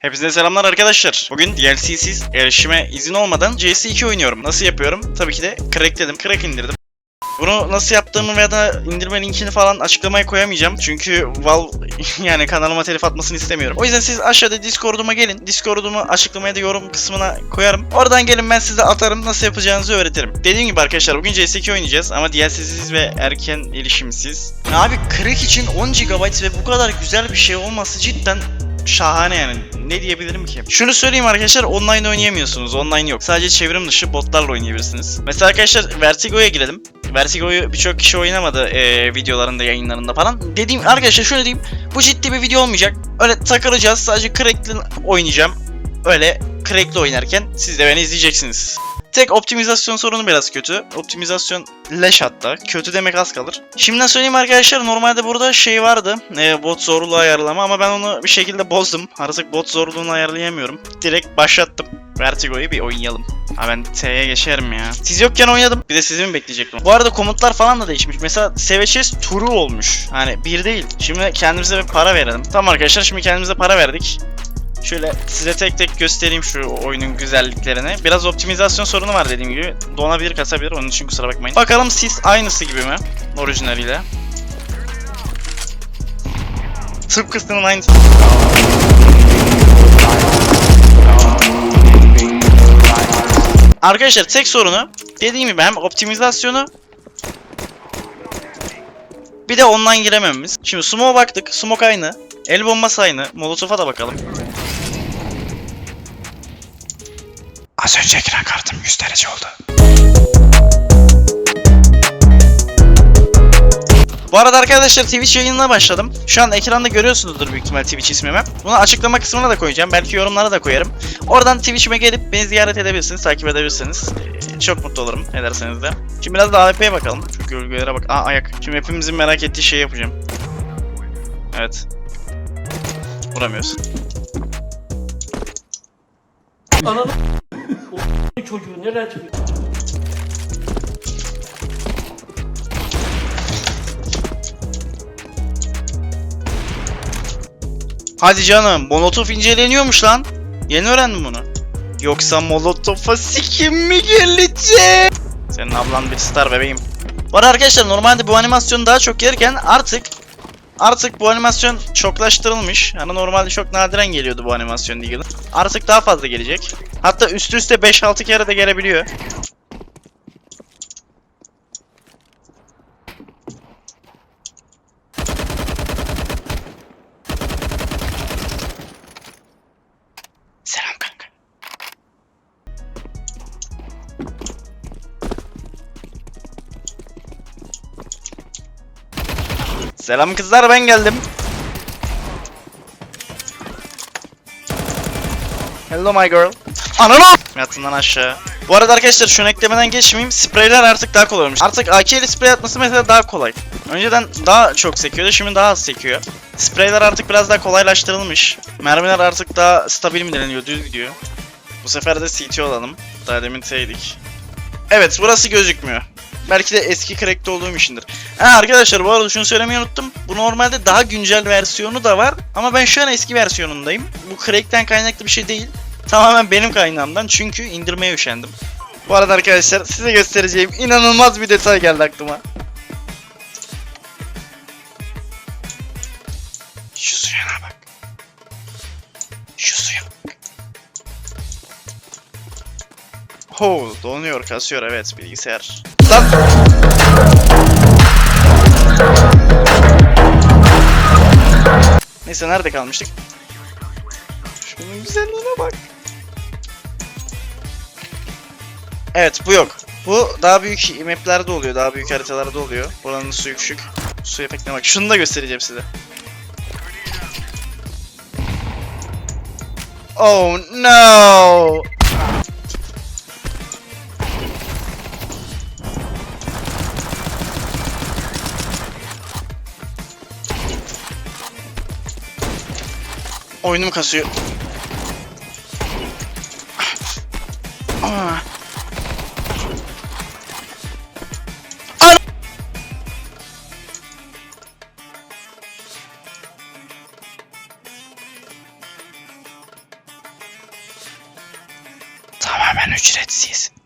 Hepinize selamlar arkadaşlar. Bugün DLC'siz erişime izin olmadan CS2 oynuyorum. Nasıl yapıyorum? Tabii ki de crackledim. Crack indirdim. Bunu nasıl yaptığımı veya da indirme linkini falan açıklamaya koyamayacağım. Çünkü Valve yani kanalıma telif atmasını istemiyorum. O yüzden siz aşağıda Discord'uma gelin. Discord'umu açıklamaya da yorum kısmına koyarım. Oradan gelin ben size atarım nasıl yapacağınızı öğretirim. Dediğim gibi arkadaşlar bugün CS2 oynayacağız ama DLC'siz ve erken erişimsiz. Abi crack için 10 GB ve bu kadar güzel bir şey olması cidden şahane yani. Ne diyebilirim ki? Şunu söyleyeyim arkadaşlar online oynayamıyorsunuz. Online yok. Sadece çevrim dışı botlarla oynayabilirsiniz. Mesela arkadaşlar Vertigo'ya girelim. Vertigo'yu birçok kişi oynamadı eee, videolarında, yayınlarında falan. Dediğim arkadaşlar şöyle diyeyim. Bu ciddi bir video olmayacak. Öyle takılacağız. Sadece crack'li oynayacağım. Öyle crack'li oynarken siz de beni izleyeceksiniz. Tek optimizasyon sorunu biraz kötü. Optimizasyon leş hatta. Kötü demek az kalır. Şimdiden söyleyeyim arkadaşlar normalde burada şey vardı. e, bot zorluğu ayarlama ama ben onu bir şekilde bozdum. Artık bot zorluğunu ayarlayamıyorum. Direkt başlattım. Vertigo'yu bir oynayalım. Ha ben T'ye geçerim ya. Siz yokken oynadım. Bir de sizi mi bekleyecektim? Bu arada komutlar falan da değişmiş. Mesela SVCS turu olmuş. Hani bir değil. Şimdi kendimize bir para verelim. Tamam arkadaşlar şimdi kendimize para verdik. Şöyle size tek tek göstereyim şu oyunun güzelliklerini. Biraz optimizasyon sorunu var dediğim gibi. Donabilir, kasabilir. Onun için kusura bakmayın. Bakalım sis aynısı gibi mi? Orijinaliyle. Tıpkısının aynısı. Arkadaşlar tek sorunu dediğim gibi hem optimizasyonu bir de online giremememiz. Şimdi smoke'a baktık. Smoke aynı. El bombası aynı. Molotof'a da bakalım. Az önce ekran kartım 100 derece oldu. Bu arada arkadaşlar Twitch yayınına başladım. Şu an ekranda görüyorsunuzdur büyük ihtimal Twitch ismimi. Bunu açıklama kısmına da koyacağım. Belki yorumlara da koyarım. Oradan Twitch'ime gelip beni ziyaret edebilirsiniz, takip edebilirsiniz. Ee, Çok mutlu olurum ederseniz de. Şimdi biraz da AWP'ye bakalım. Şu gölgelere bak. Aa ayak. Şimdi hepimizin merak ettiği şeyi yapacağım. Evet. Vuramıyoruz. Ananı o çocuğu nereden çıkıyor? Hadi canım, molotof inceleniyormuş lan. Yeni öğrendim bunu. Yoksa molotofa sikim mi gelecek? Senin ablan bir star bebeğim. Arada arkadaşlar normalde bu animasyon daha çok gelirken artık artık bu animasyon çoklaştırılmış. Hani normalde çok nadiren geliyordu bu animasyon diye. Artık daha fazla gelecek. Hatta üst üste 5-6 kere de gelebiliyor. Selam kızlar ben geldim. Hello my girl. Ananı Yatından aşağı. Bu arada arkadaşlar şunu eklemeden geçmeyeyim. Spreyler artık daha kolay olmuş. Artık AK ile sprey atması mesela daha kolay. Önceden daha çok sekiyordu şimdi daha az sekiyor. Spreyler artık biraz daha kolaylaştırılmış. Mermiler artık daha stabil mi deniliyor düz gidiyor. Bu sefer de CT olalım. Daha demin T'ydik. Evet burası gözükmüyor. Belki de eski crack'te olduğum içindir. Ha arkadaşlar bu arada şunu söylemeyi unuttum. Bu normalde daha güncel versiyonu da var. Ama ben şu an eski versiyonundayım. Bu crack'ten kaynaklı bir şey değil. Tamamen benim kaynağımdan çünkü indirmeye üşendim. Bu arada arkadaşlar size göstereceğim inanılmaz bir detay geldi aklıma. Şu suyana bak. Şu suya bak. Ho, donuyor, kasıyor evet bilgisayar. Lan! Neyse nerede kalmıştık? Şunun güzelliğine bak. Evet bu yok. Bu daha büyük maplerde oluyor, daha büyük haritalarda oluyor. Buranın suyu küçük. Su efektine bak. Şunu da göstereceğim size. Oh no! Oyunum kasıyor. Aa. tamamen ücretsiz.